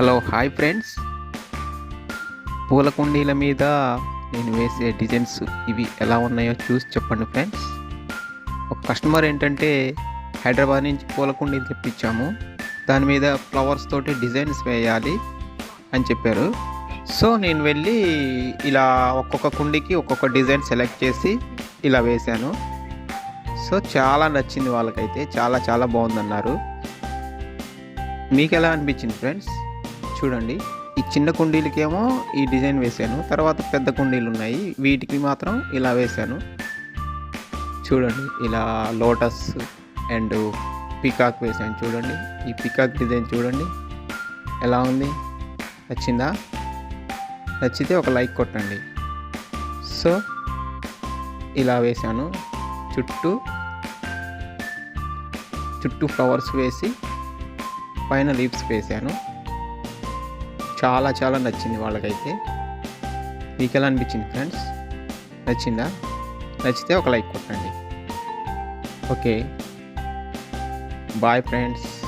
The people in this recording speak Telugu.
Hello hi friends. పూల కుండీల మీద నేను వేసే డిజైన్స్ ఇవి ఎలా ఉన్నాయో చూసి చెప్పండి ఫ్రెండ్స్. ఒక కస్టమర్ ఏంటంటే హైదరాబాద్ నుంచి పూల కుండీలు తెప్పించాము. దాని మీద ఫ్లవర్స్ తోటి డిజైన్స్ వేయాలి అని చెప్పారు. సో నేను వెళ్ళి ఇలా ఒక్కొక్క కుండీకి ఒక్కొక్క డిజైన్ సెలెక్ట్ చేసి ఇలా వేశాను. సో చాలా నచ్చింది వాళ్ళకైతే. చాలా చాలా బాగుందన్నారు. మీకు ఎలా అనిపించింది ఫ్రెండ్స్? చూడండి. ఈ చిన్న కుండీలకేమో ఈ డిజైన్ వేశాను. తర్వాత పెద్ద కుండీలు ఉన్నాయి వీటికి మాత్రం ఇలా వేశాను. చూడండి ఇలా లోటస్ అండ్ పికాక్ వేసాను చూడండి. ఈ పికాక్ డిజైన్ చూడండి. ఎలా ఉంది? నచ్చిందా? నచ్చితే ఒక లైక్ కొట్టండి. సో ఇలా వేశాను. చుట్టూ చుట్టూ ఫ్లవర్స్ వేసి పైన లీవ్స్ వేసాను చాలా చాలా నచ్చింది వాళ్ళకైతే. మీకు ఎలా అనిపించింది ఫ్రెండ్స్? నచ్చిందా? నచ్చితే ఒక లైక్ కొట్టండి. ఓకే. Bye friends.